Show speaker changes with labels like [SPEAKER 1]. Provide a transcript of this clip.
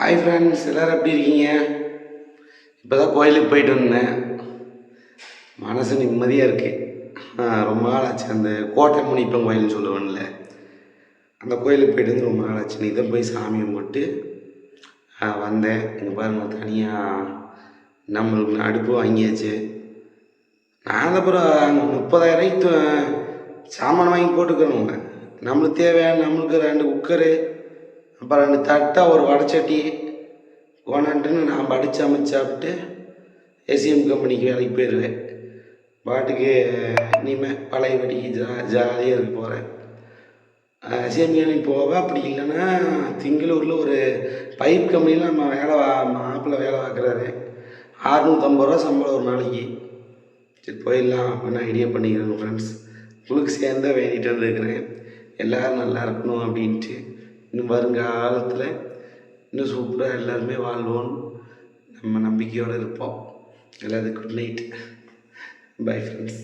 [SPEAKER 1] Hi friends எல்லோரும் எப்படி இருக்கீங்க? இப்போ தான் கோயிலுக்கு போயிட்டு வந்தேன். மனசு நிம்மதியாக இருக்குது ரொம்ப நாள் ஆச்சு. அந்த கோட்டை முனிப்பன் கோயில்னு சொல்லுவேன்ல அந்த கோயிலுக்கு போயிட்டு வந்து ரொம்ப நாள் ஆச்சு. நீ தான் போய் சாமி கும்பிட்டு வந்தேன். இங்கே பாருங்க தனியாக நம்மளுக்கு அடுப்பு வாங்கியாச்சு. நான் அப்புறம் முப்பதாயிரம் சாமான் வாங்கி போட்டுக்கிறோங்க நம்மளுக்கு தேவையான நம்மளுக்கு ரெண்டு குக்கரு அப்புறம் ரெண்டு தட்டை ஒரு வடச்சட்டி கொண்டான்ட்டுன்னு நான் படித்து அமைச்சு சாப்பிட்டு எஸ்எம் கம்பெனிக்கு வேலைக்கு போயிடுவேன் பாட்டுக்கு இனிமேல் பழைய படிக்கு ஜா ஜாலியாக இருக்க போகிறேன் எஸ்எம் கம்பெனிக்கு போவேன் அப்படி இல்லைன்னா திங்களூரில் ஒரு பைப் கம்பெனியில் நம்ம வேலை வா மாப்பிள்ளை வேலை பார்க்குறாரு. அறுநூற்றம்பது ரூபா சம்பளம் ஒரு நாளைக்கு. சரி போயிடலாம் அப்படின்னு ஐடியா பண்ணிக்கிறேன் ஃப்ரெண்ட்ஸ் உங்களுக்கு சேர்ந்தால் வேண்டிகிட்டு வந்துருக்கிறேன். எல்லோரும் நல்லா இருக்கணும் அப்படின்ட்டு. வருங்காலத்தில் இன்னும் சூப்பராக எல்லாருமே வாழ்வோம் நம்ம நம்பிக்கையோடு இருப்போம். எல்லாத்துக்கும் குட் நைட் பை ஃப்ரெண்ட்ஸ்